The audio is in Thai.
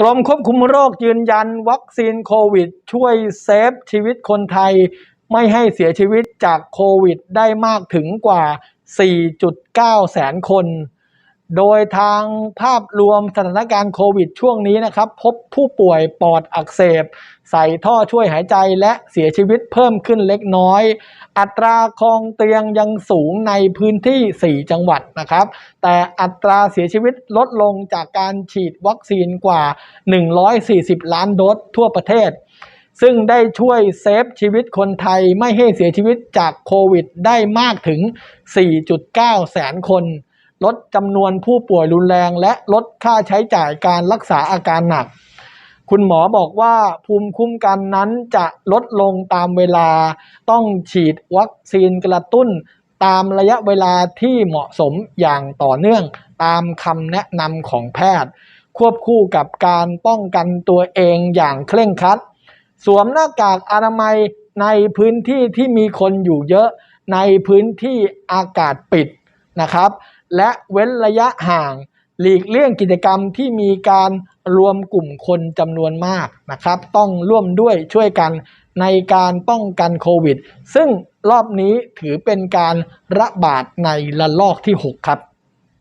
กรมควบคุมโรคยืนยันวัคซีนโควิด ช่วยเซฟชีวิตคนไทย ไม่ให้เสียชีวิตจากโควิดได้มากถึงกว่า 4.9 แสนคน โดยทางภาพรวมสถานการณ์โควิดช่วงนี้นะครับ พบผู้ป่วยปอดอักเสบ ใส่ท่อช่วยหายใจและเสียชีวิตเพิ่มขึ้นเล็กน้อย อัตราคลองเตียงยังสูงในพื้นที่ 4 จังหวัดนะครับ แต่อัตราเสียชีวิตลดลงจากการฉีดวัคซีนกว่า 140 ล้านโดสทั่วประเทศซึ่งได้ช่วยเซฟชีวิตคนไทยไม่ให้เสียชีวิตจากโควิดได้มากถึง 4.9 แสนคน ลดจำนวนผู้ป่วยรุนแรง และลดค่าใช้จ่ายการรักษาอาการหนัก คุณหมอบอกว่าภูมิคุ้มกันนั้นจะลดลงตามเวลา ต้องฉีดวัคซีนกระตุ้น ตามระยะเวลาที่เหมาะสมอย่างต่อเนื่อง ตามคำแนะนำของแพทย์ ควบคู่กับการป้องกันตัวเองอย่างเคร่งครัด สวมหน้ากากอนามัยในพื้นที่ที่มีคนอยู่เยอะในพื้นที่อากาศปิด นะครับ และเว้นระยะห่าง หลีกเลี่ยงกิจกรรมที่มีการรวมกลุ่มคนจำนวนมากนะครับ ต้องร่วมด้วยช่วยกันในการป้องกันโควิด ซึ่งรอบนี้ถือเป็นการระบาดในระลอกที่ 6 ครับ